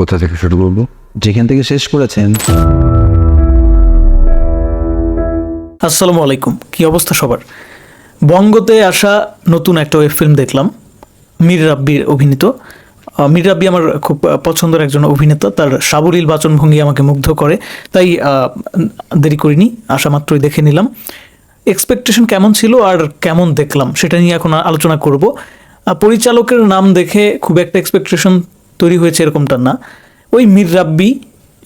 কোথা থেকে শুরু করব? যেখান থেকে শেষ করেছেন। আসসালামু আলাইকুম কি অবস্থা সবার? বঙ্গতে আসা নতুন একটা ওয়েব ফিল্ম দেখলাম মীর রাব্বির অভিনীত। মীর রাব্বি আমার খুব পছন্দের একজন অভিনেতা তার সাবলীল বাচনভঙ্গি আমাকে মুগ্ধ করে তাই আহ, দেরি করিনি আসা মাত্রই দেখে নিলাম। এক্সপেকটেশন কেমন ছিল আর কেমন দেখলাম সেটা নিয়ে এখন আলোচনা করব। পরিচালকের নাম দেখে খুব একটা এক্সপেকটেশন তৈরি হয়েছে এরকমটা না। ওই মীর রাব্বি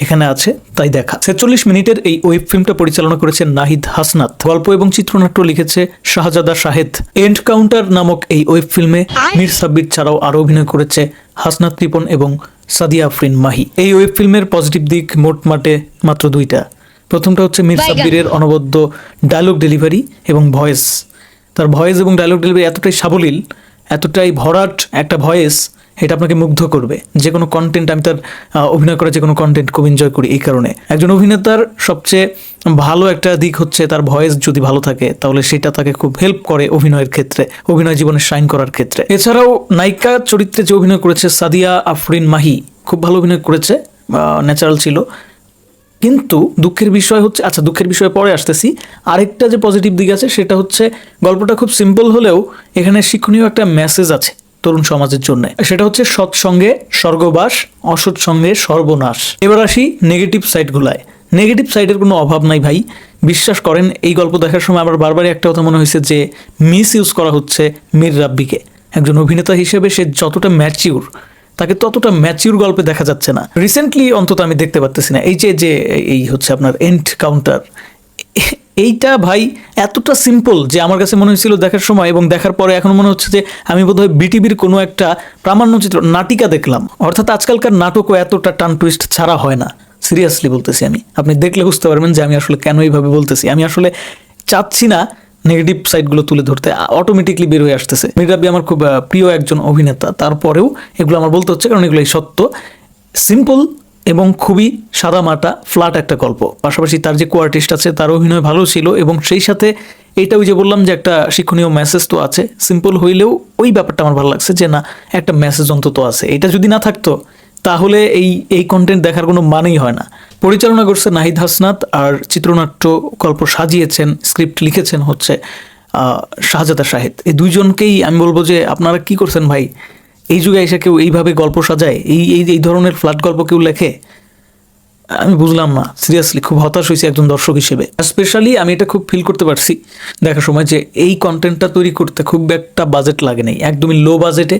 এখানে আছে তাই দেখা। ছেচল্লিশ মিনিটের এই ওয়েব ফিল্মটা পরিচালনা করেছেন নাহিদ হাসনাত। গল্প এবং চিত্রনাট্য লিখেছে শাহজাদা শাহেদ। এন্ড কাউন্টার নামক এই ওয়েব ফিল্মে মীর সাব্বির ছাড়াও আরও অভিনয় করেছে হাসনাত রিপন এবং সাদিয়া আফরিন মাহি। এই ওয়েব ফিল্মের পজিটিভ দিক মোট মাটে মাত্র দুইটা। প্রথমটা হচ্ছে মীর সাব্বিরের অনবদ্য ডায়লগ ডেলিভারি এবং ভয়েস। তার ভয়েস এবং ডায়লগ ডেলিভারি এতটাই সাবলীল এতটাই ভরাট একটা ভয়েস এটা আপনাকে মুগ্ধ করবে। যে কোনো কন্টেন্ট আমি তার অভিনয় করা যে কোনো কন্টেন্ট খুব এনজয় করি এই কারণে। একজন অভিনেতার সবচেয়ে ভালো একটা দিক হচ্ছে তার ভয়েস যদি ভালো থাকে, তাহলে সেটা তাকে খুব হেল্প করে অভিনয়ের ক্ষেত্রে, অভিনয় জীবনে শাইন করার ক্ষেত্রে। এছাড়াও নায়িকা চরিত্রে যে অভিনয় করেছে সাদিয়া আফরিন মাহি, খুব ভালো অভিনয় করেছে ন্যাচারাল ছিল। কিন্তু দুঃখের বিষয় হচ্ছে আচ্ছা দুঃখের বিষয়ে পরে আসতেছি। আরেকটা যে পজিটিভ দিক আছে, সেটা হচ্ছে গল্পটা খুব সিম্পল হলেও এখানে শিক্ষণীয় একটা মেসেজ আছে তরুণ সমাজের জন্য। সেটা হচ্ছে সৎসঙ্গে স্বর্গবাস, অসৎ সঙ্গে সর্বনাশ। এবার আসি নেগেটিভ সাইডগুলায় নেগেটিভ সাইডের কোনো অভাব নাই ভাই। বিশ্বাস করেন, এই গল্প দেখার সময় আমার বারবারই একটা কথা মনে হয়েছে যে মিস ইউজ করা হচ্ছে মীর রাব্বিকে। একজন অভিনেতা হিসেবে সে যতটা ম্যাচিউর তাকে ততটা ম্যাচিউর গল্পে দেখা যাচ্ছে না। রিসেন্টলি অন্তত আমি দেখতে পারতেছি না। এই যে যে, এই হচ্ছে আপনার এন্ড কাউন্টার এইটা ভাই এতটা সিম্পল যে আমার কাছে মনে হয়েছিল দেখার সময় এবং দেখার পরে এখন মনে হচ্ছে যে আমি বোধহয় বিটিভির কোনো একটা প্রামাণ্যচিত্র নাটিকা দেখলাম। অর্থাৎ আজকালকার নাটকও এতটা টান টুইস্ট ছাড়া হয় না। সিরিয়াসলি বলতেছি আমি। আপনি দেখলে বুঝতে পারবেন যে আমি আসলে কেন এইভাবে বলতেছি। আমি আসলে চাচ্ছি না নেগেটিভ সাইডগুলো তুলে ধরতে অটোমেটিকলি বের হয়ে আসতেছে। মিরাবি আমার খুব প্রিয় একজন অভিনেতা। তারপরেও এগুলো আমার বলতে হচ্ছে, কারণ এগুলোই সত্য। সিম্পল এবং খুবই সাদামাটা ফ্ল্যাট একটা গল্প। পাশাপাশি তার যে কোয়ার্টিস্ট আছে তার অভিনয় ভালো ছিল এবং সেই সাথে এইটা ওই যে বললাম যে একটা শিক্ষণীয় মেসেজ তো আছে। সিম্পল হইলেও ওই ব্যাপারটা আমার ভালো লাগছে যে, না, একটা মেসেজ অন্তত আছে। এটা যদি না থাকতো, তাহলে এই এই কন্টেন্ট দেখার কোনো মানেই হয় না। পরিচালনা করছে নাহিদ হাসনাত আর চিত্রনাট্য গল্প সাজিয়েছেন, স্ক্রিপ্ট লিখেছেন হচ্ছে শাহজাদা শাহেদ। এই দুইজনকেই আমি বলব যে আপনারা কি করছেন ভাই? এই যুগে এসে কেউ এইভাবে গল্প সাজায়? এই এই এই ধরনের ফ্ল্যাট গল্প কেউ লেখে? আমি বুঝলাম না। সিরিয়াসলি খুব হতাশ হয়েছি একজন দর্শক হিসেবে। স্পেশালি আমি এটা খুব ফিল করতে পারছি দেখার সময় যে এই কন্টেন্টটা তৈরি করতে খুব একটা বাজেট লাগে নাই। একদমই লো বাজেটে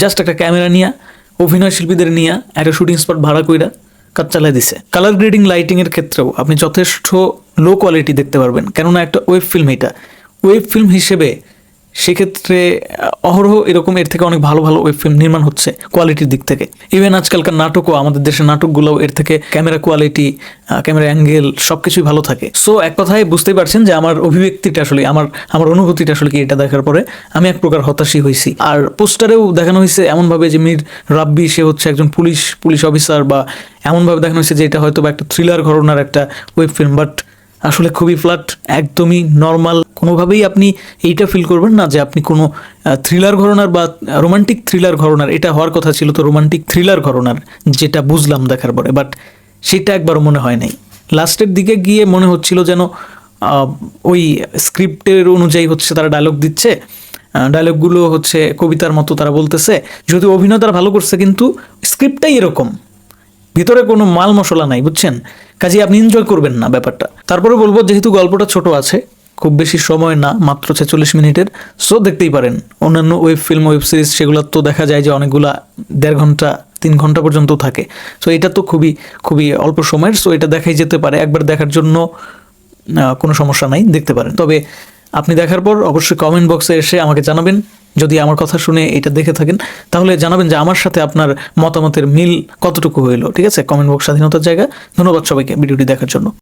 জাস্ট একটা ক্যামেরা নিয়ে, অভিনয় শিল্পীদের নিয়ে, একটা শুটিং স্পট ভাড়া কইরা কাজ চালাই দিছে। কালার গ্রেডিং লাইটিং এর ক্ষেত্রেও আপনি যথেষ্ট লো কোয়ালিটি দেখতে পারবেন। কেননা একটা ওয়েব ফিল্ম এটা। ওয়েব ফিল্ম হিসেবে সেক্ষেত্রে অহরহ এরকম এর থেকে অনেক ভালো ভালো ওয়েব ফিল্ম নির্মাণ হচ্ছে কোয়ালিটির দিক থেকে। ইভেন আজকালকার নাটকও, আমাদের দেশের নাটকগুলোও এর থেকে ক্যামেরা কোয়ালিটি ক্যামেরা অ্যাঙ্গেল সব কিছুই ভালো থাকে। সো এক কথায় বুঝতেই পারছেন যে আমার অভিব্যক্তিটা আসলে, আমার আমার অনুভূতিটা আসলে কি এটা দেখার পরে আমি এক প্রকার হতাশই হয়েছি। আর পোস্টারেও দেখানো হয়েছে এমনভাবে যে মীর রাব্বি, সে হচ্ছে একজন পুলিশ পুলিশ অফিসার বা এমনভাবে দেখানো হয়েছে যে এটা হয়তো বা একটা থ্রিলার ঘটনার একটা ওয়েব ফিল্ম বাট আসলে খুবই ফ্ল্যাট একদমই নর্মাল কোনোভাবেই আপনি এইটা ফিল করবেন না যে আপনি কোনো থ্রিলার ঘরনার বা রোমান্টিক থ্রিলার ঘরনার, এটা হওয়ার কথা ছিল তো রোমান্টিক থ্রিলার ঘরনার, যেটা বুঝলাম দেখার পরে বাট সেটা একবারও মনে হয় নাই। লাস্টের দিকে গিয়ে মনে হচ্ছিল যেন ওই স্ক্রিপ্টের অনুযায়ী হচ্ছে তারা ডায়লগ দিচ্ছে ডায়লগগুলো হচ্ছে কবিতার মতো তারা বলতেছে যদি অভিনয় তারা ভালো করছে, কিন্তু স্ক্রিপ্টটাই এরকম। ভিতরে কোনো মাল মশলা নাই, বুঝছেন? কাজে আপনি এনজয় করবেন না ব্যাপারটা। তারপরে বলব, যেহেতু গল্পটা ছোট আছে, খুব বেশি সময় না, মাত্র ছেচল্লিশ মিনিটের সো দেখতেই পারেন। অন্যান্য ওয়েব ফিল্ম ওয়েব সিরিজ সেগুলো তো দেখা যায় যে অনেকগুলা দেড় ঘণ্টা, তিন ঘণ্টা পর্যন্ত থাকে। সো এটা তো খুবই খুবই অল্প সময়ের সো এটা দেখাই যেতে পারে। একবার দেখার জন্য কোনো সমস্যা নাই, দেখতে পারেন। তবে আপনি দেখার পর অবশ্যই কমেন্ট বক্সে এসে আমাকে জানাবেন। যদি আমার কথা শুনে এটা দেখে থাকেন, তাহলে জানাবেন যে আমার সাথে আপনার মতামতের মিল কতটুকু হইল, ঠিক আছে? কমেন্ট বক্স স্বাধীনতার জায়গা। ধন্যবাদ সবাইকে ভিডিওটি দেখার জন্য।